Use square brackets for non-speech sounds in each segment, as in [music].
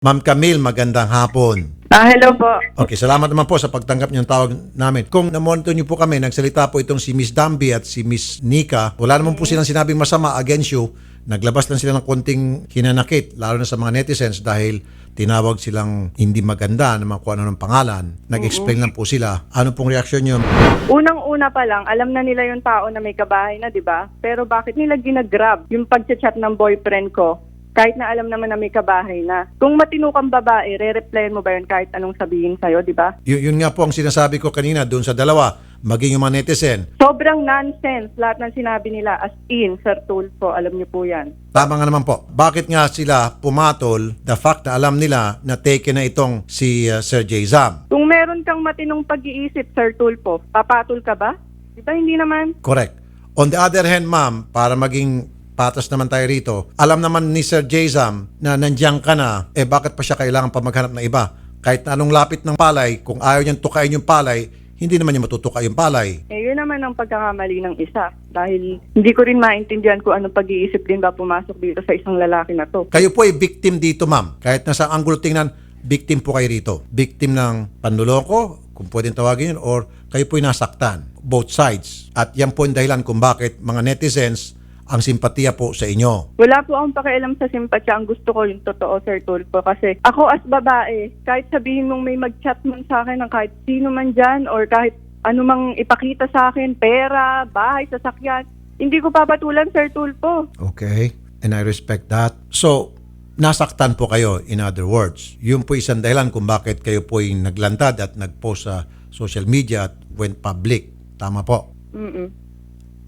Ma'am Camille, magandang hapon. Ah, hello po. Okay, salamat naman po sa pagtanggap niyong tawag namin. Kung namonitor niyo po kami, nagsalita po itong si Miss Dambi at si Miss Nika. Wala naman po silang sinabing masama against you. Naglabas lang sila ng konting hinanakit, lalo na sa mga netizens dahil tinawag silang hindi maganda na mga kung ano ng pangalan. Nag-explain lang po sila. Ano pong reaksyon niyo? Unang-una pa lang, alam na nila yung tao na may kabahay na, di ba? Pero bakit nila ginagrab yung pagchat ng boyfriend ko? Kahit na alam naman na may kabahay na. Kung matino kang babae, re-replyan mo ba yun kahit anong sabihin sa'yo, di ba? Y- yun nga po ang sinasabi ko kanina doon sa dalawa, maging yung mga netizen. Sobrang nonsense lahat ng sinabi nila as in, Sir Tulfo. Alam niyo po yan. Tama nga naman po. Bakit nga sila pumatol the fact na alam nila na taken na itong si uh, Sir J. Zam? Kung meron kang matinong pag-iisip, Sir Tulfo, papatol ka ba? Di ba hindi naman? Correct. On the other hand, ma'am, para maging patas naman tayo rito, alam naman ni Sir Jazam na nandiyan ka na, eh bakit pa siya kailangan pa maghanap ng iba? Kahit na anong lapit ng palay, kung ayaw niyang tukain yung palay, hindi naman niya matutuka yung palay. Eh, yun naman ang pagkakamali ng isa. Dahil hindi ko rin maintindihan kung anong pag-iisip din ba pumasok dito sa isang lalaki na to. Kayo po ay victim dito, ma'am. Kahit nasa anggulo tingnan, victim po kayo rito. Victim ng panluloko, kung pwedeng tawagin yun, or kayo po ay nasaktan. Both sides. At yan po yung dahilan kung bakit mga netizens ang simpatiya po sa inyo. Wala po akong pakialam sa simpatya. Ang gusto ko yung totoo, Sir Tulfo. Kasi ako as babae, kahit sabihin mong may mag-chat man sa akin ng kahit sino man dyan or kahit ano mang ipakita sa akin, pera, bahay, sasakyan, hindi ko papatulan, Sir Tulfo. Okay, and I respect that. So, nasaktan po kayo, in other words. Yun po isang dahilan kung bakit kayo po ay naglantad at nag-post sa social media at went public. Tama po. Mm-mm.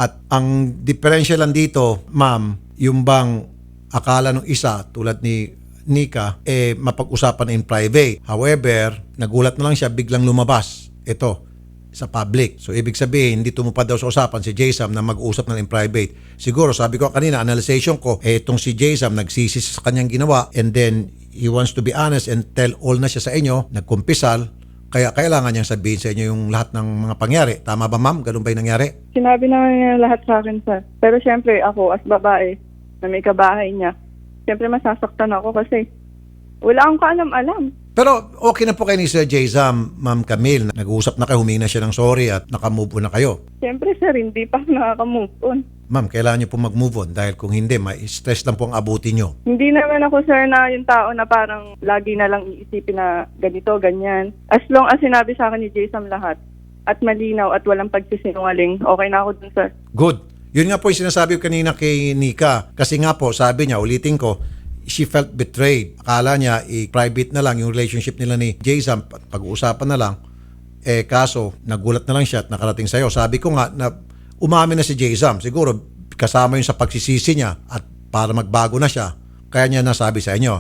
At ang diferensya lang dito, ma'am, yung bang akala ng isa tulad ni Nika, eh mapag-usapan in private. However, nagulat na lang siya, biglang lumabas. Ito, sa public. So, ibig sabihin, hindi tumupad daw sa usapan si Jason na mag-usap na in private. Siguro, sabi ko kanina, analyzation ko, eh, itong si Jason nagsisi sa kanyang ginawa and then he wants to be honest and tell all na siya sa inyo, nagkumpisal, kaya kailangan niyang sabihin sa inyo yung lahat ng mga pangyari. Tama ba, ma'am? Ganun ba yung nangyari? Sinabi naman niya lahat sa akin, Sir. Pero syempre, ako as babae na may kabahay niya, syempre masasaktan ako kasi wala akong kaalam-alam. Pero okay na po kayo ni Sir Jayzam, Ma'am Camille. Nag-uusap na kayo, humingi na siya ng sorry at nakamove on na kayo. Siyempre, Sir, hindi pa ako nakaka-move on. Ma'am, kailangan niyo po mag-move on dahil kung hindi, may stress lang po ang abutin niyo. Hindi naman ako, sir, na yung tao na parang lagi na lang iisipin na ganito, ganyan. As long as sinabi sa akin ni Jason lahat at malinaw at walang pagsisinungaling, okay na ako dun, sir. Good. Yun nga po yung sinasabi ko kanina kay Nika. Kasi nga po, sabi niya, ulitin ko, she felt betrayed. Akala niya, i-private na lang yung relationship nila ni at pag-uusapan na lang. Eh kaso, nagulat na lang siya at nakarating sa'yo. Sabi ko nga na umamin na si Jayzam. Siguro kasama yun sa pagsisisi niya at para magbago na siya. Kaya niya nasabi sa inyo.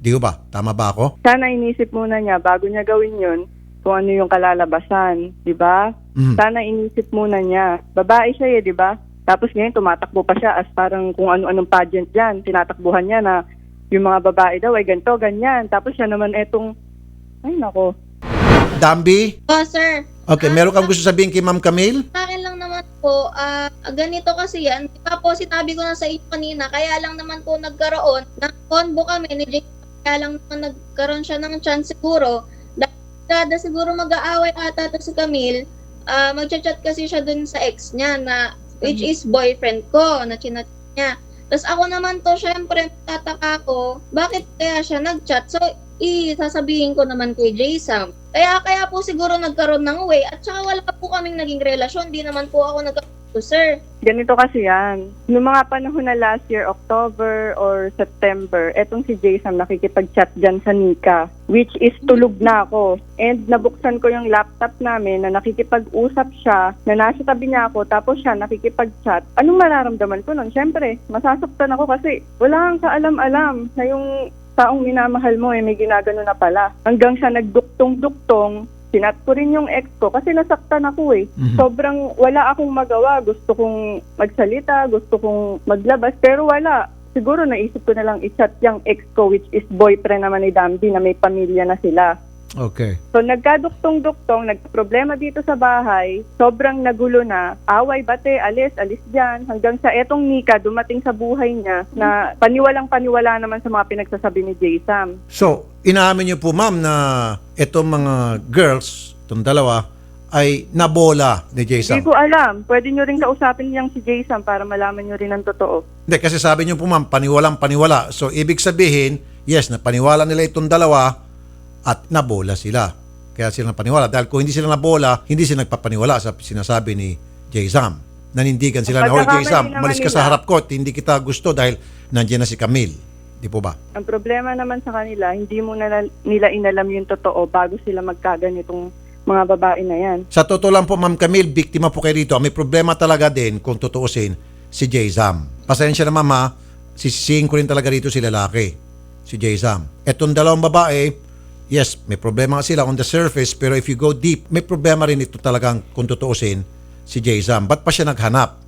Di ba? Tama ba ako? Sana inisip muna niya bago niya gawin yun kung ano yung kalalabasan, di ba? Mm. Sana inisip muna niya. Babae siya eh, di ba? Tapos ngayon tumatakbo pa siya as parang kung ano-anong pageant dyan. Tinatakbuhan niya na yung mga babae daw ay ganito, ganyan. Tapos siya naman etong, ay nako, Dambi? Oh, sir. Okay, Ah, meron kang gusto sabihin kay Ma'am Camille? Sa akin lang naman po, ah, ganito kasi yan. Di ba po, sinabi ko na sa inyo kanina, kaya lang naman po nagkaroon ng convo kami ni Jake. Kaya lang naman nagkaroon siya ng chance siguro. Dahil kada siguro mag-aaway ata to si Camille, ah, magchat-chat kasi siya dun sa ex niya na, which is boyfriend ko, na chinat niya. Tapos ako naman to, syempre, tataka ko, bakit kaya siya nag-chat? So, i-sasabihin ko naman kay Jason. Kaya kaya po siguro nagkaroon ng way at saka wala po kaming naging relasyon. Di naman po ako nagkaroon, sir. ganito kasi yan. Noong mga panahon na last year, October or September, etong si Jason nakikipag-chat dyan sa Nika, which is tulog na ako. And nabuksan ko yung laptop namin na nakikipag-usap siya, na nasa tabi niya ako, tapos siya nakikipag-chat. Anong mararamdaman ko nun? Siyempre, masasaktan ako kasi wala kang kaalam-alam na yung taong minamahal mo eh may ginagano na pala. Hanggang sa nagduktong-duktong, sinat ko rin yung ex ko kasi nasaktan ako eh. Mhm. Sobrang wala akong magawa. Gusto kong magsalita, gusto kong maglabas, pero wala. Siguro naisip ko na lang i-chat yung ex ko which is boyfriend naman ni Dambi na may pamilya na sila. Okay. So nagkaduktong-duktong, nagproblema dito sa bahay, sobrang nagulo na, away bate, alis, alis dyan, hanggang sa etong Nika dumating sa buhay niya na paniwalang paniwala naman sa mga pinagsasabi ni Jay Sam. So, inaamin niyo po ma'am na itong mga girls, itong dalawa, ay nabola ni Hindi Jason. ko alam. Pwede nyo rin kausapin niyang si Jason para malaman nyo rin ang totoo. Hindi, kasi sabi niyo po ma'am, paniwalang paniwala. So, ibig sabihin, yes, na paniwala nila itong dalawa at nabola sila. Kaya sila paniwala. Dahil kung hindi sila nabola, hindi sila nagpapaniwala sa sinasabi ni Jay Sam. Nanindigan sila na, Hoy naman malis ka sa harap ko at hindi kita gusto dahil nandiyan na si Camille. Di po ba? Ang problema naman sa kanila, hindi mo na nila inalam yung totoo bago sila magkaganitong mga babae na yan. Sa totoo lang po, Ma'am Camille, biktima po kayo rito. May problema talaga din, kung tutuusin, si Jay Zam. Pasensya na mama, sisisihin ko rin talaga rito si lalaki, si Jay Zam. Etong dalawang babae, yes, may problema sila on the surface, pero if you go deep, may problema rin ito talagang kung tutuusin si Jay Zam. Ba't pa siya naghanap?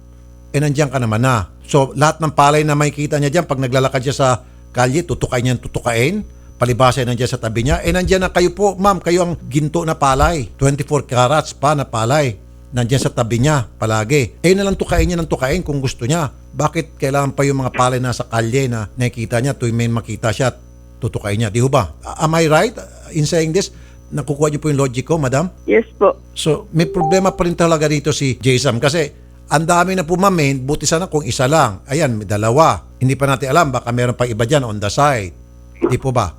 Eh, nandiyan ka naman na. So, lahat ng palay na makikita niya dyan, pag naglalakad siya sa kalye, tutukain niya tutukain. Palibasa nandiyan sa tabi niya. Eh, nandiyan na kayo po, ma'am, kayo ang ginto na palay. 24 carats pa na palay. Nandiyan sa tabi niya, palagi. Eh, na lang tukain niya ng tukain kung gusto niya. Bakit kailangan pa yung mga palay na sa kalye na nakikita niya tuwing may makita siya at tutukain niya? Di ho ba? Am I right in saying this? Nakukuha niyo po yung logic ko, madam? Yes po. So, may problema pa rin talaga dito si Jason kasi ang dami na eh, buti sana kung isa lang. Ayan, may dalawa. Hindi pa natin alam, baka meron pa iba dyan on the side. Di po ba?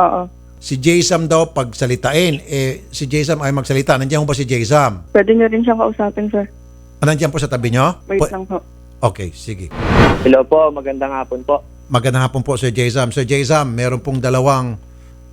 Oo. Si Jason daw pagsalitain, eh si Jason ay magsalita. Nandiyan po ba si Jason? Pwede nyo rin siyang kausapin, sir. Ah, Nandiyan po sa tabi nyo? Wait Po- lang po. Okay, sige. Hello po, magandang hapon po. Magandang hapon po Sir Jason. Sir Jason, meron pong dalawang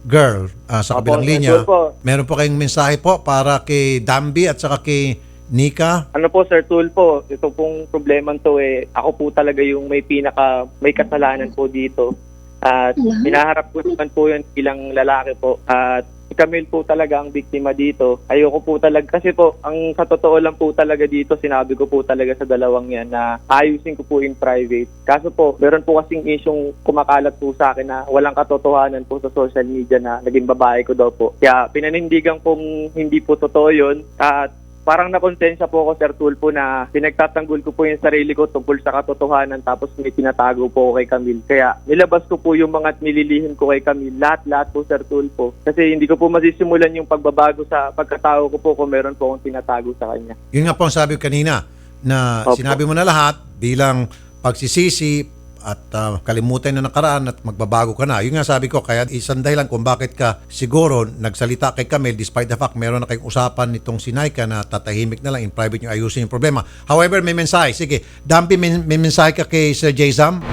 girl ah, sa Opo, kabilang sir, linya. sure po. Meron po kayong mensahe po para kay Dambi at saka kay Nika. Ano po Sir Tool po, ito pong problema to eh, ako po talaga yung may pinaka, may kasalanan po dito. At pinaharap ko naman po yun bilang lalaki po. At si Camille po talaga ang biktima dito. Ayoko po talaga, kasi po, ang sa totoo lang po talaga dito, sinabi ko po talaga sa dalawang yan na ayusin ko po in private. Kaso po, meron po kasing isyong kumakalat po sa akin na walang katotohanan po sa social media na naging babae ko daw po. Kaya pinanindigan kong hindi po totoo yun. At parang nakonsensya po ako, Sir Tulpo, na pinagtatanggol ko po yung sarili ko tungkol sa katotohanan tapos may tinatago po ako kay Camille. Kaya nilabas ko po yung mga nililihim ko kay Camille. Lahat-lahat po, Sir Tulpo. Kasi hindi ko po masisimulan yung pagbabago sa pagkatao ko po kung meron po akong tinatago sa kanya. Yun nga po ang sabi ko kanina na Opo. sinabi mo na lahat bilang pagsisisi at ah, kalimutan na nakaraan at magbabago ka na. Yun nga sabi ko, kaya isang dahilan kung bakit ka siguro nagsalita kay Camille despite the fact meron na kayong usapan nitong si Naika na tatahimik na lang in private yung ayusin yung problema. However, may mensahe. Sige, Dampi, may, may mensahe ka kay Sir Jayzam?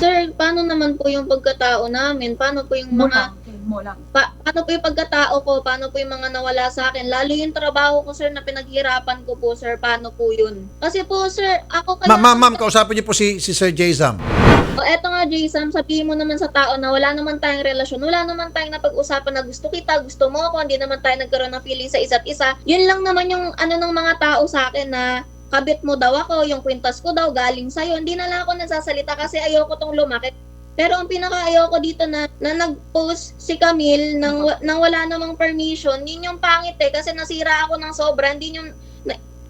Sir, paano naman po yung pagkatao namin? Paano po yung mga mo lang. pa, paano po yung pagkatao ko? Paano po yung mga nawala sa akin? Lalo yung trabaho ko, sir, na pinaghirapan ko po, sir. Paano po yun? Kasi po, sir, ako Ma ma'am, ma'am, kausapin niyo po si, si Sir Jayzam. O eto nga, Jason, sabihin mo naman sa tao na wala naman tayong relasyon, wala naman tayong napag-usapan na gusto kita, gusto mo ako, hindi naman tayo nagkaroon ng feeling sa isa't isa. Yun lang naman yung ano ng mga tao sa akin na kabit mo daw ako, yung kwintas ko daw galing sa'yo. Hindi na lang ako nagsasalita kasi ayoko tong lumaki. Pero ang pinaka-ayoko dito na, na nag-post si Camille nang, nang wala namang permission, yun yung pangit eh, kasi nasira ako ng sobra. Hindi yung,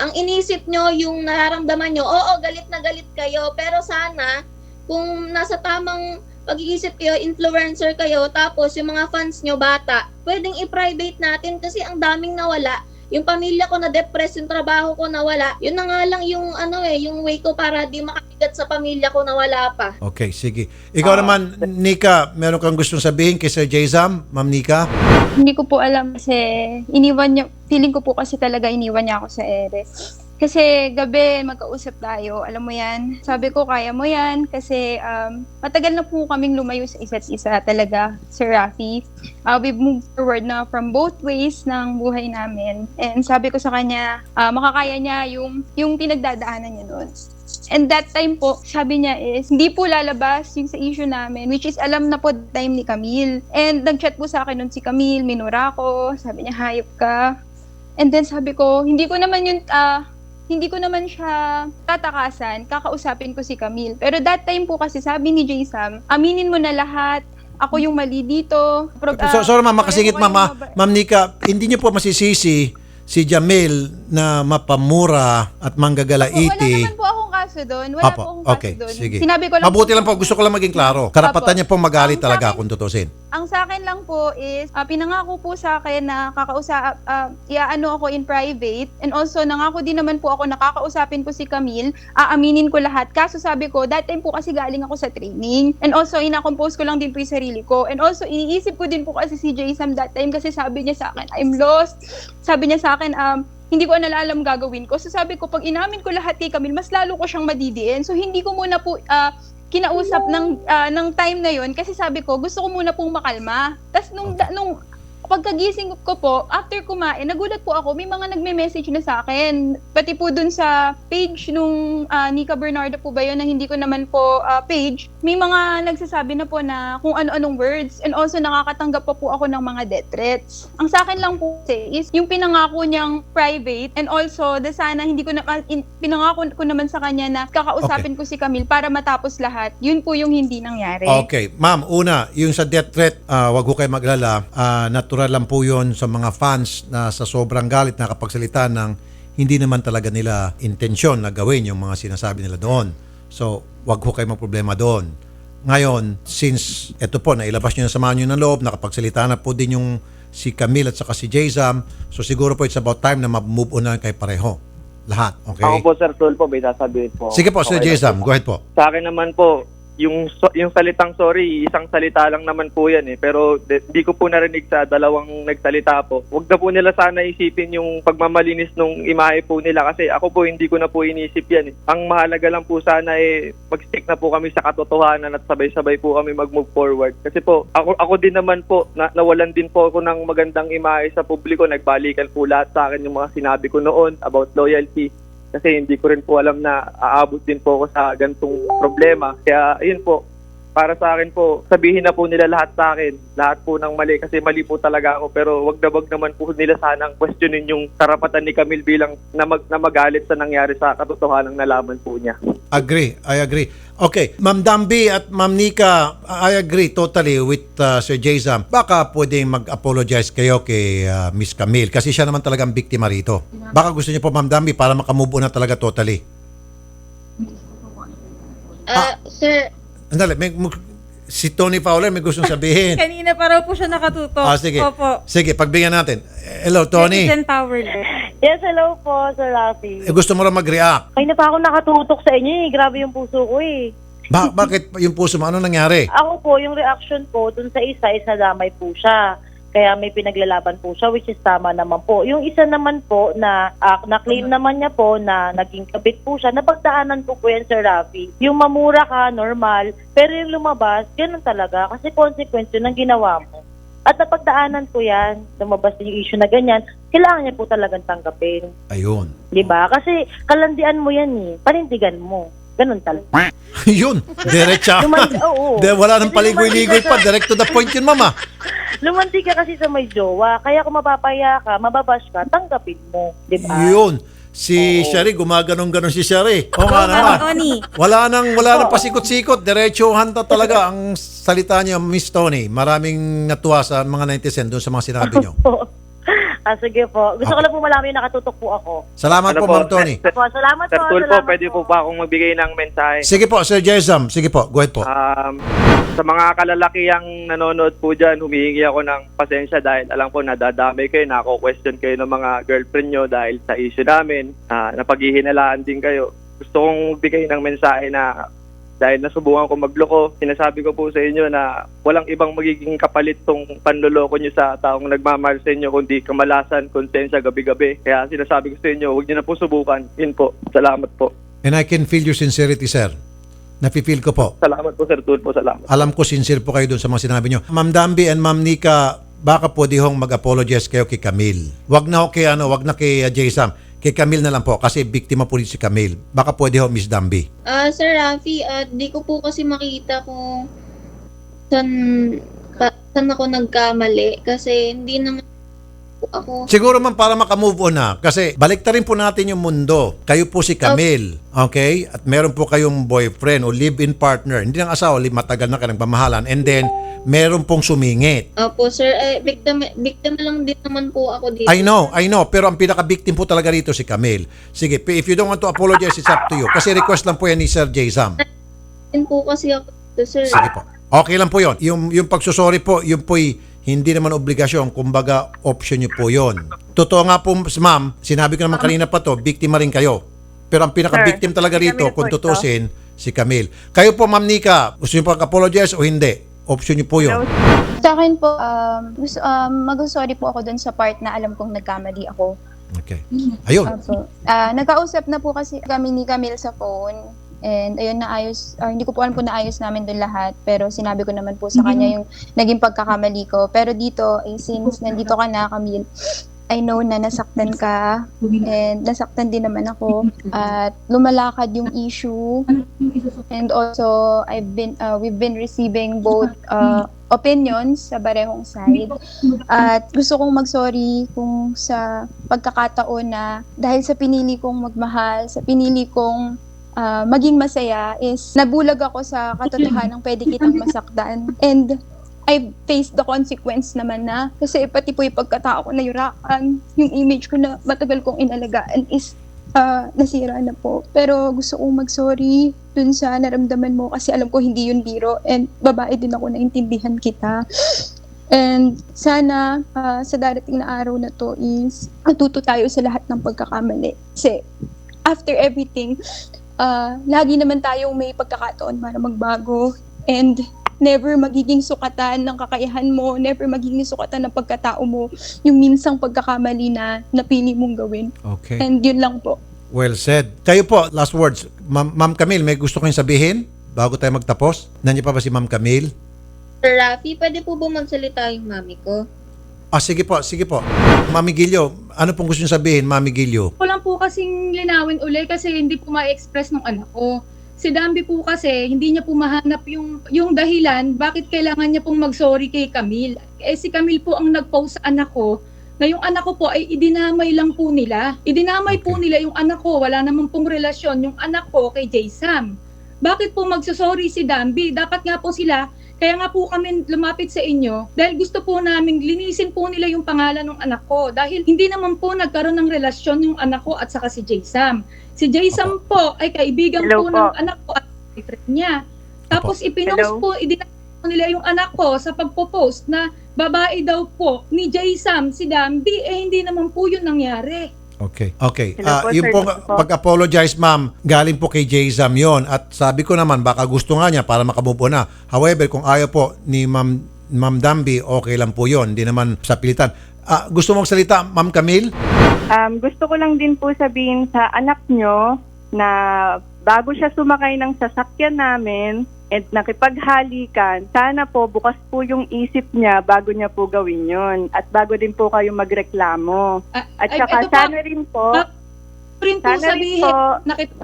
ang inisip nyo, yung nararamdaman nyo, oo, galit na galit kayo, pero sana, kung nasa tamang pag-iisip kayo, influencer kayo, tapos yung mga fans nyo bata, pwedeng i-private natin kasi ang daming nawala. Yung pamilya ko na depressed, yung trabaho ko nawala. Yun na nga lang yung ano eh, yung way ko para di makabigat sa pamilya ko nawala pa. Okay, sige. Ikaw naman, Nika, meron kang gustong sabihin kay Sir Jayzam? Ma'am Nika? Hindi ko po alam kasi iniwan niya, feeling ko po kasi talaga iniwan niya ako sa ere. Kasi gabi magkausap tayo, alam mo yan. Sabi ko kaya mo yan kasi um, matagal na po kaming lumayo sa isa't isa talaga, Sir Rafi. Uh, we've moved forward na from both ways ng buhay namin. And sabi ko sa kanya, ah, makakaya niya yung, yung pinagdadaanan niya noon. And that time po, sabi niya is, hindi po lalabas yung sa issue namin, which is alam na po time ni Camille. And nag-chat po sa akin nun si Camille, minura ko, sabi niya, hayop ka. And then sabi ko, hindi ko naman yun, ah, hindi ko naman siya tatakasan, kakausapin ko si Camille. Pero that time po kasi sabi ni Jay Sam, aminin mo na lahat, ako yung mali dito. Pro- So, ah, sorry makasingit kayong ma'am. ah. Ma'am Nika, hindi niyo po masisisi si Jamil na mapamura at manggagalaiti. akong kaso doon. Wala Opo, po akong kaso okay, doon. sige. Sinabi ko lang Mabuti po- lang po, gusto ko lang maging klaro. Karapatan Opo. niya pong magalit Ang talaga sa akin- kung tutusin. Ang sa akin lang po is, ah, pinangako po sa akin na kakausap, uh, iaano ako in private. And also, nangako din naman po ako na kakausapin ko si Camille, aaminin ko lahat. Kaso sabi ko, that time po kasi galing ako sa training. And also, ina-compose ko lang din po yung sarili ko. And also, iniisip ko din po kasi si Jay Sam that time kasi sabi niya sa akin, I'm lost. Sabi niya sa akin, um, hindi ko na alam gagawin ko. So sabi ko, pag inamin ko lahat kay Camille, mas lalo ko siyang madidiin. So hindi ko muna po ah, kinausap ng ah, ng time na yon kasi sabi ko gusto ko muna pong makalma. Tapos nung da- nung pagkagising ko po, after kumain, nagulat po ako, may mga nagme-message na sa akin. Pati po dun sa page nung ah, Nika Bernardo po ba yun, na hindi ko naman po ah, page, may mga nagsasabi na po na kung ano-anong words and also nakakatanggap pa po ako ng mga death threats. Ang sa akin lang po kasi is yung pinangako niyang private and also the sana hindi ko na ah, in- pinangako ko naman sa kanya na kakausapin ko si Camille para matapos lahat. Yun po yung hindi nangyari. Okay. Ma'am, una, yung sa death threat, ah, wag ko kayo maglala. Ah, natural lang po yun sa mga fans na sa sobrang galit nakapagsalita ng hindi naman talaga nila intensyon na gawin yung mga sinasabi nila doon. So, wag ko kayo magproblema doon. Ngayon, since ito po, nailabas nyo na sa nyo ng loob, nakapagsalita na po din yung si Camille at saka si Jayzam, so siguro po it's about time na mag-move on na kayo pareho. Lahat, okay? Ako po, Sir Tulfo, may sasabihin po. Sige po, Sir Okay Jayzam, go ahead po. Sa akin naman po, yung yung salitang sorry, isang salita lang naman po yan eh. Pero di ko po narinig sa dalawang nagsalita po. Huwag na po nila sana isipin yung pagmamalinis nung imahe po nila kasi ako po hindi ko na po inisip yan eh. Ang mahalaga lang po sana eh mag-stick na po kami sa katotohanan at sabay-sabay po kami mag-move forward. Kasi po, ako, ako din naman po, na, nawalan din po ako ng magandang imahe sa publiko. Nagbalikan po lahat sa akin yung mga sinabi ko noon about loyalty kasi hindi ko rin po alam na aabot din po ako sa gantong problema. Kaya ayun po, para sa akin po, sabihin na po nila lahat sa akin, lahat po ng mali kasi mali po talaga ako pero wag na wag naman po nila sanang questionin yung karapatan ni Camille bilang na, mag, na magalit sa nangyari sa katotohanan ng nalaman po niya. Agree. I agree. Okay. Ma'am Dambi at Ma'am Nika, I agree totally with uh, Sir Jayzam. Baka pwedeng mag-apologize kayo kay uh, Miss Camille kasi siya naman talagang biktima rito. Baka gusto niyo po Ma'am Dambi para makamove on na talaga totally. Ah, sir, Andali, may, si Tony Fowler may gustong sabihin. [laughs] Kanina pa raw po siya nakatutok. Ah, sige. Opo. Sige, pagbigyan natin. Hello, Tony. Citizen Power. Yes, hello po, Sir Rafi. Eh, gusto mo rin mag-react. Kanina pa ako nakatutok sa inyo eh. Grabe yung puso ko eh. Ba- bakit yung puso mo? Ano nangyari? Ako po, yung reaction ko dun sa isa is nadamay po siya. Kaya may pinaglalaban po siya, which is tama naman po. Yung isa naman po na ah, na-claim naman niya po na naging kabit po siya, napagdaanan ko po yan, Sir Rafi. Yung mamura ka, normal, pero yung lumabas, ganun talaga. Kasi consequence yun ng ginawa mo. At napagdaanan ko yan, lumabas yung issue na ganyan, kailangan niya po talagang tanggapin. Ayun. 'Di ba? Kasi kalandian mo 'yan eh. Panindigan mo. Ganun talaga. [laughs] Yun. Diretsa. Luman- oo. De, wala nang Kasi paligoy-ligoy pa. sa- Direct to the point yun, mama. [laughs] Lumanti ka kasi sa may jowa. Kaya kung mapapaya ka, mababash ka, tanggapin mo. 'Di ba? Yun. Si Sherry, gumaganong-ganon si Sherry. Oo nga naman. Tony. Wala nang, wala nang pasikot-sikot. Diretsuhan ta talaga ang salita niyo, Miss Tony. Maraming natuwa sa mga netizen doon sa mga sinabi niyo. [laughs] ah, sige po. Gusto ko lang po malaman yung nakatutok po ako. Salamat Ano po, Ma'am Tony. Sir, Po, salamat Sir po. Tulfo, salamat pwede po ba akong magbigay ng mensahe? Sige po, Sir Jezam. Sige po, go ahead po. Um, sa mga kalalakihang nanonood po dyan, humihingi ako ng pasensya dahil alam ko nadadamay kayo, nako-question kayo ng mga girlfriend nyo dahil sa issue namin, uh, napaghihinalaan din kayo. Gusto kong bigay ng mensahe na dahil nasubukan ko magloko, sinasabi ko po sa inyo na walang ibang magiging kapalit tong panloloko nyo sa taong nagmamahal sa inyo kundi kamalasan, konsensya, gabi-gabi. Kaya sinasabi ko sa inyo, huwag nyo na po subukan. Yun po. Salamat po. And I can feel your sincerity, sir. Nafe-feel ko po. Salamat po, Sir Tulfo. Salamat. Alam ko sincere po kayo doon sa mga sinabi niyo. Ma'am Dambi and Ma'am Nika, baka po di hong mag-apologize kayo kay Camille. Wag na ho kay ano, wag na kay uh, Jaysam. Kay Camille na lang po kasi biktima po rin si Camille. Baka pwede ho Miss Dambi. ah, Sir Rafi, ah, di ko po kasi makita kung saan, pa, saan ako nagkamali kasi hindi naman ako. Siguro man para makamove on na. Kasi balik rin po natin yung mundo. Kayo po si Camille. Okay? At meron po kayong boyfriend o live-in partner. Hindi ng asawa, li- matagal na kayo nagmamahalan. And then, meron pong sumingit. Opo, sir. Eh, victim, victim lang din naman po ako dito. I know, I know. Pero ang pinaka-victim po talaga rito si Camille. Sige, if you don't want to apologize, it's up to you. Kasi request lang po yan ni Sir J. Sam. Din po kasi ako dito, sir. Sige po. Okay lang po yon. Yung, yung pagsusorry po, yun po'y hindi naman obligasyon. Kumbaga, option nyo po yon. Totoo nga po, ma'am, sinabi ko naman kanina pa to, biktima rin kayo. Pero ang pinaka-victim talaga si rito, Camille po kung ito. tutusin, si Camille. Kayo po, ma'am Nika, gusto nyo pag-apologize o hindi? Option nyo po yun. Sa akin po, um, gusto, um, mag-sorry po ako dun sa part na alam kong nagkamali ako. Okay. Ayun. Opo. Ah, nagkausap na po kasi kami ni Camille sa phone. And ayun, naayos, ah, hindi ko po alam kung naayos namin doon lahat. Pero sinabi ko naman po sa kanya yung naging pagkakamali ko. Pero dito, eh, since nandito ka na, Camille, I know na nasaktan ka. And nasaktan din naman ako. At lumalakad yung issue. And also, I've been, uh, we've been receiving both uh, opinions sa barehong side. At gusto kong mag-sorry kung sa pagkakataon na dahil sa pinili kong magmahal, sa pinili kong ah, maging masaya is nabulag ako sa katotohanan ng pwede kitang [laughs] masaktan. And I faced the consequence naman na kasi pati po yung pagkatao ko na yurakan, yung image ko na matagal kong inalagaan is ah, nasira na po. Pero gusto kong mag-sorry dun sa naramdaman mo kasi alam ko hindi yun biro and babae din ako naintindihan kita. And sana ah, sa darating na araw na to is matuto tayo sa lahat ng pagkakamali. Kasi after everything, ah, lagi naman tayong may pagkakataon para magbago and never magiging sukatan ng kakayahan mo, never magiging sukatan ng pagkatao mo, yung minsang pagkakamali na napili mong gawin. Okay. And yun lang po. Well said. Kayo po, last words. Ma'am Ma'am Camille, may gusto kayong sabihin bago tayo magtapos? Nandiyan pa ba si Ma'am Camille? Sir Rafi, pwede po ba magsalita yung mami ko? Ah, sige po, sige po. Mami Gilio, ano pong gusto niyo sabihin, Mami Gilio? Ko lang po kasing linawin uli kasi hindi po ma-express ng anak ko. Si Dambi po kasi, hindi niya po mahanap yung, yung dahilan bakit kailangan niya pong mag-sorry kay Camille. Eh si Camille po ang nag-post sa anak ko na yung anak ko po ay idinamay lang po nila. Idinamay po Okay. nila yung anak ko. Wala naman pong relasyon yung anak ko kay Jay Sam. Bakit po magsosorry si Dambi? Dapat nga po sila kaya nga po kami lumapit sa inyo dahil gusto po namin linisin po nila yung pangalan ng anak ko dahil hindi naman po nagkaroon ng relasyon yung anak ko at saka si Jay Sam. Si Jay Sam po ay kaibigan Hello po, po. ng anak ko at boyfriend niya. Tapos ipinost Hello. po, idinala po nila yung anak ko sa pagpo-post na babae daw po ni Jay Sam si Dambi eh hindi naman po yun nangyari. Okay. Okay. Hello Ah, po, yung sir. po. pag-apologize, ma'am, galing po kay Jayzam yon At sabi ko naman, baka gusto nga niya para makamove on na. However, kung ayaw po ni Ma'am, Ma'am Dambi, okay lang po yon Hindi naman sa pilitan. Ah, gusto mong salita, Ma'am Camille? Um, gusto ko lang din po sabihin sa anak nyo na bago siya sumakay ng sasakyan namin at nakipaghalikan, sana po bukas po yung isip niya bago niya po gawin yon At bago din po kayo magreklamo. Ah, At ay, saka ito po, sana rin po, rin po sana rin sabihin, po, nakita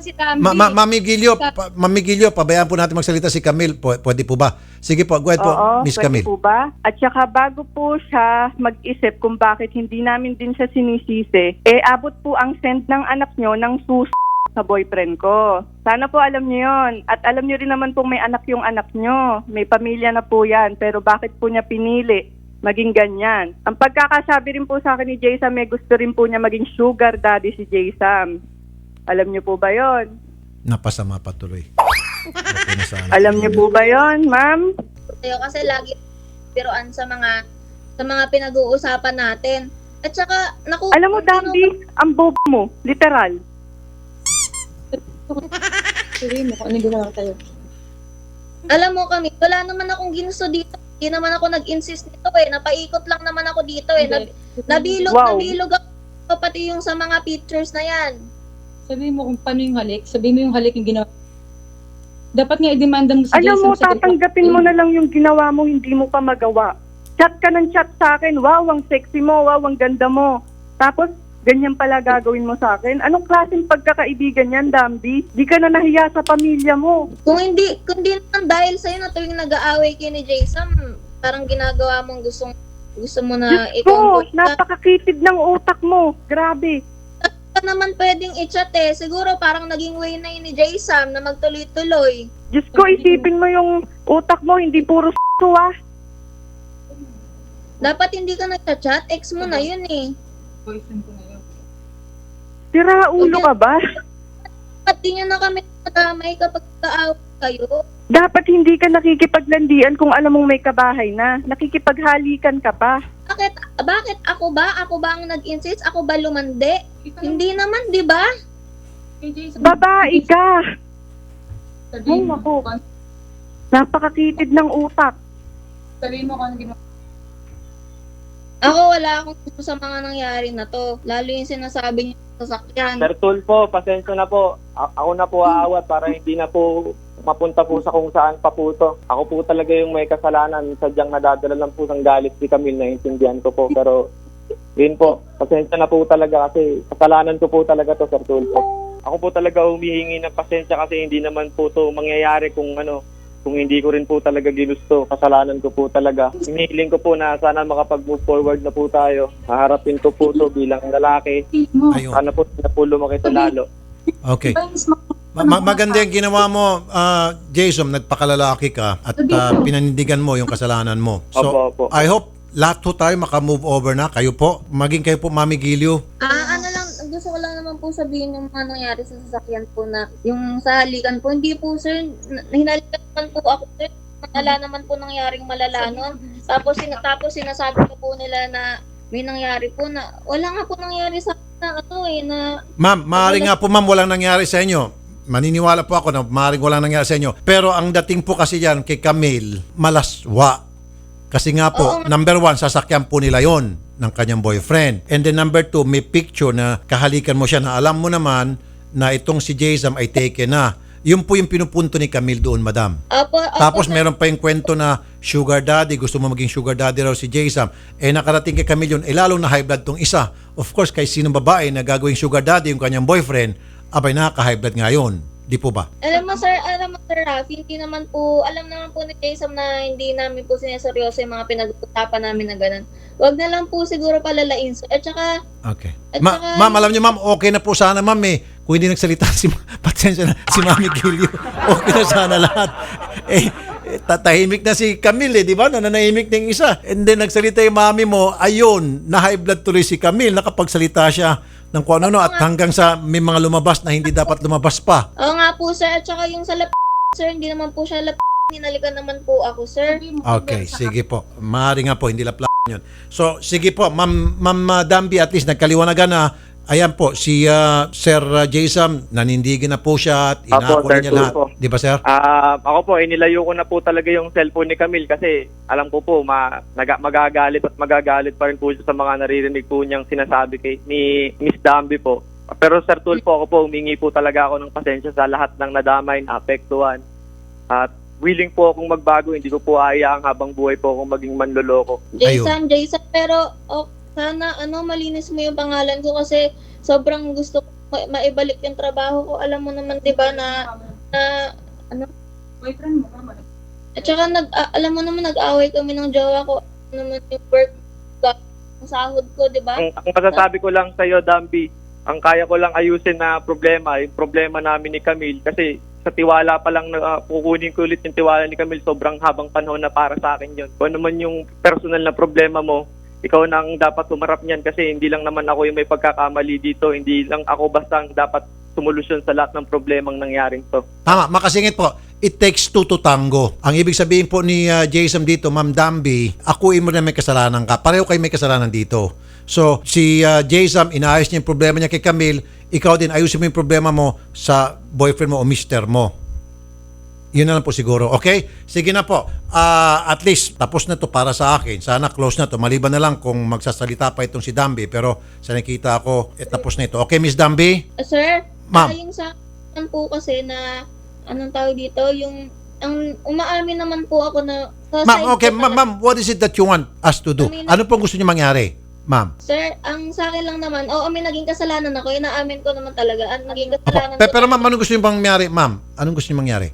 si Dambi. Ma ma Mami Gilio, pa Mami Gilio, pabayaan po natin magsalita si Camille. P- pwede po ba? Sige po, go ahead po, Oo, Miss pwede Camille. po ba? At saka bago po siya mag-isip kung bakit hindi namin din siya sinisisi, eh abot po ang send ng anak nyo ng sus sa boyfriend ko. Sana po alam niyo yon At alam niyo rin naman po may anak yung anak nyo. May pamilya na po yan. Pero bakit po niya pinili maging ganyan? Ang pagkakasabi rin po sa akin ni Jaysam, may gusto rin po niya maging sugar daddy si Jaysam. Alam niyo po ba yon? Napasama pa tuloy. Alam niyo po ba yon, ma'am? Tayo kasi lagi biruan sa mga sa mga pinag-uusapan natin. At saka, naku, Alam mo, Dambi, ang bobo mo. Literal. Alam mo kami, wala naman akong ginusto dito. Hindi naman ako nag-insist nito eh. Napaikot lang naman ako dito eh. Nab- nabilog, Wow. nabilog ako. Pati yung sa mga pictures na yan. Sabihin mo kung paano yung halik. Sabihin mo yung halik yung ginawa. Dapat nga i-demanda mo si Alam Jason mo, sa tatanggapin mo na lang yung ginawa mo, hindi mo pa magawa. Chat ka ng chat sa akin, wow, ang sexy mo, wow, ang ganda mo. Tapos, ganyan pala gagawin mo sa akin. Anong klaseng pagkakaibigan yan, Dambi? Di ka na nahiya sa pamilya mo. Kung hindi, kung hindi naman dahil sa'yo na tuwing nag-aaway kayo ni Jason, parang ginagawa mong gustong Gusto mo na Diyos ko, ka. napakakitid ng utak mo. Grabe. Pa naman pwedeng i-chat eh. Siguro parang naging way na yun ni Jay Sam na magtuloy-tuloy. Diyos ko, isipin mo yung utak mo, hindi puro s***o ah. Dapat hindi ka nagchat-chat. Ex mo na yun eh. Boyfriend ko na Sira ulo ka ba? Dapat di nyo na kami nadamay kapag kaaway kayo. Dapat hindi ka nakikipaglandian kung alam mong may kabahay na. Nakikipaghalikan ka pa. Bakit, bakit ako ba? Ako ba ang nag-insist? Ako ba lumande? Hindi naman, di ba? Babae ka. sabihin Ay, mo, naku. Napakakitid ng utak. sabihin mo kung ano ginawa. Ako wala akong gusto sa mga nangyari na to. Lalo yung sinasabi niyo sasakyan. Sir Tulfo, pasensya na po. A- ako na po aawat para hindi na po mapunta po sa kung saan pa po to. Ako po talaga yung may kasalanan. Sadyang nadadala lang po ng galit si Camille, naiintindihan ko po. Pero yun po, pasensya na po talaga kasi kasalanan ko po talaga to, Sir Tulfo. Ako po talaga humihingi ng pasensya kasi hindi naman po to mangyayari kung ano, kung hindi ko rin po talaga ginusto, kasalanan ko po talaga. Hinihiling ko po na sana makapag-move forward na po tayo. Haharapin ko po to bilang lalaki. Ayun. Sana po na po lumaki sa lalo. Okay. Diba Ma- ma- maganda yung ginawa mo, ah, Jason, nagpakalalaki ka at ah, pinanindigan mo yung kasalanan mo. So, Opo, opo. I hope lahat po tayo makamove over na. Kayo po, maging kayo po, Mami Gilio. Ah, gusto ko lang naman po sabihin yung mga nangyari sa sasakyan po na yung sa halikan po. Hindi po sir, na- hinalikan naman po ako sir. Wala naman po nangyaring malala nun. Tapos, sina, tapos sinasabi ko po nila na may nangyari po na wala nga po nangyari sa akin na ano eh na Ma'am, maaaring nga po ma'am walang nangyari sa inyo. Maniniwala po ako na maaaring walang nangyari sa inyo. Pero ang dating po kasi yan kay Camille, malaswa. Kasi nga po, Oo nga. number one, sasakyan po nila yon ng kanyang boyfriend. And then number two, may picture na kahalikan mo siya na alam mo naman na itong si Jason ay taken na. Yun po yung pinupunto ni Camille doon, madam. Apo, apo, Tapos meron pa yung kwento na sugar daddy, gusto mo maging sugar daddy raw si Jason. Eh nakarating kay Camille yun, eh lalong na high blood tong isa. Of course, kay sinong babae na gagawing sugar daddy yung kanyang boyfriend, abay nakaka-high blood nga yun. Di po ba? Alam mo sir, alam mo sir Rafi, hindi naman po, alam naman po ni Jason na hindi namin po sineseryoso yung mga pinag-usapan namin na ganun. Huwag na lang po siguro palalain. sir. At saka, Okay. At Ma- saka- ma'am, alam niyo ma'am, okay na po sana ma'am eh. Kung hindi nagsalita [laughs] si, pasensya na, si Mami Gilio, okay na sana lahat. Eh, eh, tatahimik na si Camille eh, di ba? Nananahimik na yung isa. And then nagsalita yung mami mo, ayun, na high blood tuloy si Camille, nakapagsalita siya ng kung ano at hanggang sa may mga lumabas na hindi dapat lumabas pa. oo nga po sir, at saka yung sa lap sir, hindi naman po siya lap hinalikan naman po ako sir. Okay, sige po. Maaari nga po, hindi lapla yun. So, sige po, Ma'am, Ma'am uh, Dambi, at least nagkaliwanagan na, ayan po, si uh, Sir uh, Jason, nanindigin na po siya at na Sir niya lahat. Di ba, Sir? Ah, ako po, inilayo ko na po talaga yung cellphone ni Camille kasi alam ko po, ma, naga, magagalit at magagalit pa rin po siya sa mga naririnig po niyang sinasabi kay ni Miss Dambi po. Pero Sir Tulfo, ako po, humingi po talaga ako ng pasensya sa lahat ng nadamay, na apektuhan. At willing po akong magbago, hindi ko po ayaang habang buhay po akong maging manloloko. Jason, Jason, pero oh, sana ano malinis mo yung pangalan ko kasi sobrang gusto ko ma- maibalik yung trabaho ko. Alam mo naman 'di ba na, na boyfriend mo, tama. at saka nag ah, alam mo naman nag-away kami ng jowa ko. Ano naman yung work yung sahod ko, 'di ba? Ang, ang masasabi ko lang sa iyo, Dambi, ang kaya ko lang ayusin na problema, yung problema namin ni Camille kasi sa tiwala pa lang na uh, kukunin ko ulit yung tiwala ni Camille, sobrang habang panahon na para sa akin yun. Kung ano man yung personal na problema mo, ikaw na ang dapat tumarap niyan kasi hindi lang naman ako yung may pagkakamali dito, hindi lang ako basta ang dapat sumulusyon sa lahat ng problemang nangyaring to. Tama, makasingit po. It takes two to tango. Ang ibig sabihin po ni uh, Jason dito, Ma'am Dambi, akuin mo na may kasalanan ka. Pareho kayo may kasalanan dito. So, si uh, Jason, inaayos niya yung problema niya kay Camille. Ikaw din, ayusin mo yung problema mo sa boyfriend mo o mister mo. Yun na lang po siguro. Okay? Sige na po. Ah, at least, tapos na to para sa akin. Sana close na to. Maliban na lang kung magsasalita pa itong si Dambi. Pero sa nakita ko, eh, tapos na ito. Okay, Miss Dambi? Uh, sir, Ma'am. ah, yung sa akin po kasi na anong tawag dito, yung ang umaamin naman po ako na Ma'am, okay, ma'am, ma'am, what is it that you want us to do? Mean, Ano pong gusto niyo mangyari, ma'am? Sir, ang sa akin lang naman, oo, may naging kasalanan ako, inaamin ko naman talaga, at naging kasalanan Pe- ko. pero ma'am, anong gusto niyo mangyari, ma'am? Anong gusto niyo mangyari?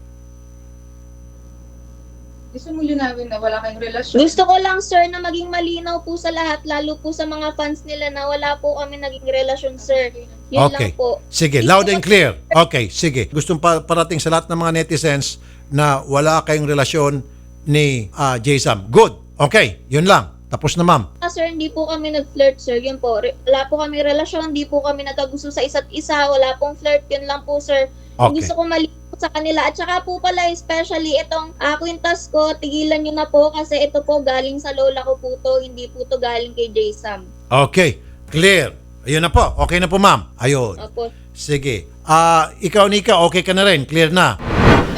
Gusto mo linawin na wala kayong relasyon? Gusto ko lang sir na maging malinaw po sa lahat, lalo po sa mga fans nila na wala po kami naging relasyon sir. Yun Okay. lang po. Sige, loud and clear. Okay, sige. Gustong pa parating sa lahat ng mga netizens na wala kayong relasyon ni ah, J-Sam. Good. Okay, yun lang. Tapos na ma'am. Ah, sir, hindi po kami nag-flirt, sir. Yun po. Re- Wala po kami relasyon, hindi po kami nagkagusto sa isa't isa. Wala pong flirt. Yun lang po, sir. Okay. Gusto ko malinaw sa kanila. At saka po pala, especially itong uh, kwintas ko, tigilan nyo na po kasi ito po galing sa lola ko po to, hindi po to galing kay J-Sam. Okay, clear. Ayun na po. Okay na po ma'am. Ayun. Opo. Sige. Ah, ikaw Nika, okay ka na rin. Clear na.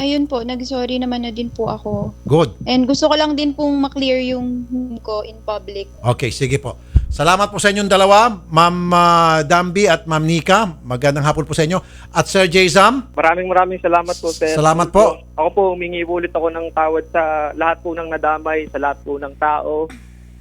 Ayun po, nag-sorry naman na din po ako. Good. And gusto ko lang din pong maklear yung ko in public. Okay, sige po. Salamat po sa inyong dalawa, Ma'am ah, Dambi at Ma'am Nika. Magandang hapon po sa inyo. At Sir J-Sam, Maraming maraming salamat po, sir. Salamat po. Ako po, humingi ulit ako ng tawad sa lahat po ng nadamay, sa lahat po ng tao,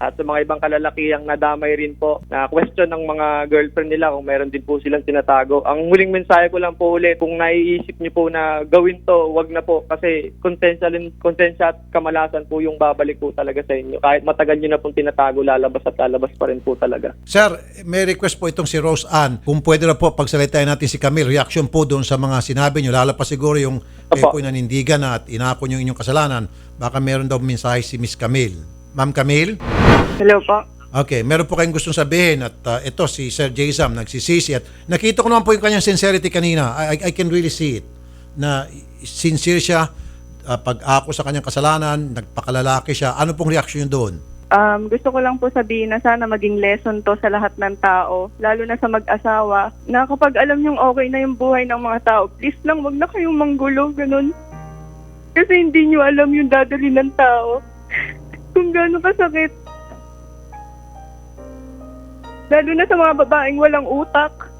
at sa mga ibang kalalakihang nadamay rin po na question ng mga girlfriend nila kung meron din po silang tinatago. Ang huling mensahe ko lang po ulit, kung naiisip niyo po na gawin to, wag na po kasi konsensya, konsensya at kamalasan po yung babalik po talaga sa inyo. Kahit matagal niyo na pong tinatago, lalabas at lalabas pa rin po talaga. Sir, may request po itong si Rose Ann. Kung pwede na po pagsalitain natin si Camille, reaction po doon sa mga sinabi nyo, lalo pa siguro yung kayo po nanindigan na at inako nyo inyong kasalanan, baka meron daw mensahe si Miss Camille. Ma'am Camille? Hello po. Okay, meron po kayong gustong sabihin at uh, ito si Sir J-Sam nagsisisi at nakita ko naman po yung kanyang sincerity kanina. I, I- I can really see it na sincere siya uh, pag ako sa kanyang kasalanan, nagpakalalaki siya. Ano pong reaction niyo doon? Um, gusto ko lang po sabihin na sana maging lesson to sa lahat ng tao, lalo na sa mag-asawa, na kapag alam niyong okay na yung buhay ng mga tao, please lang wag na kayong manggulo, ganun. Kasi hindi niyo alam yung dadali ng tao. [laughs] Kung gaano kasakit. Lalo na sa mga babaeng walang utak.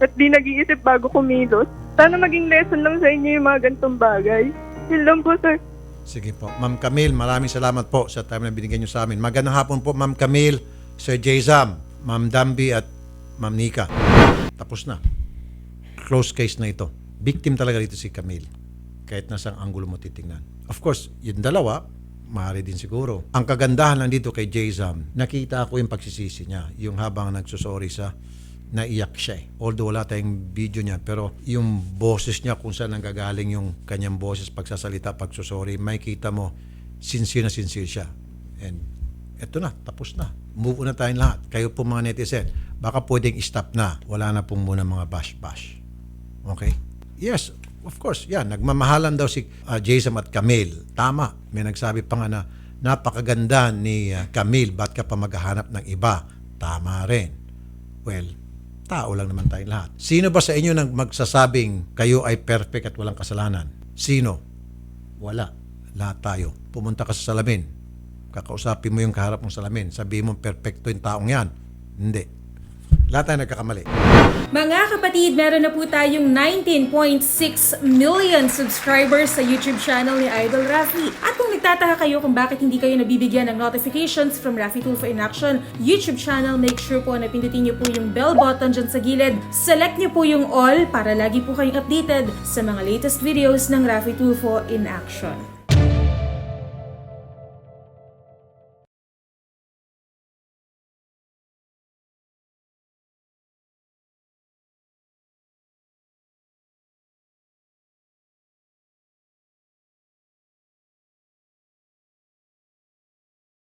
At di nag-iisip bago kumilos. Sana maging lesson lang sa inyo yung mga gantong bagay. Yun lang po, sir. Sige po. Ma'am Camille, maraming salamat po sa time na binigyan niyo sa amin. Magandang hapon po, Ma'am Camille, Sir J-Zam, Ma'am Dambi at Ma'am Nika. Tapos na. Close case na ito. Victim talaga dito si Camille. Kahit nasa anggulo mo titingnan. Of course, yung dalawa, maaari din siguro. Ang kagandahan lang dito kay J-Zam, nakita ko yung pagsisisi niya. Yung habang nagsusorry sa naiyak siya eh. Although wala tayong video niya, pero yung boses niya kung saan nanggagaling yung kanyang boses, pagsasalita, pagsusorry, may kita mo, sincere na sincere siya. And eto na, tapos na. Move on na tayong lahat. Kayo po mga netizen, baka pwedeng stop na. Wala na pong muna mga bash-bash. Okay? Yes, of course. Yan, nagmamahalan daw si uh, Jason at Camille. Tama. May nagsabi pa nga na napakaganda ni uh, Camille, ba't ka pa maghahanap ng iba? Tama rin. Well, tao lang naman tayong lahat. Sino ba sa inyo nang magsasabing kayo ay perfect at walang kasalanan? Sino? Wala. Lahat tayo. Pumunta ka sa salamin. Kakausapin mo yung kaharap ng salamin. Sabihin mo, perfecto yung taong yan. Hindi. Lahat tayo nagkakamali. Mga kapatid, meron na po tayong 19.6 million subscribers sa YouTube channel ni Idol Rafi. At kung nagtataka kayo kung bakit hindi kayo nabibigyan ng notifications from Rafi Tulfo in Action YouTube channel, make sure po na pindutin niyo po yung bell button dyan sa gilid. Select niyo po yung all para lagi po kayong updated sa mga latest videos ng Rafi Tulfo in Action.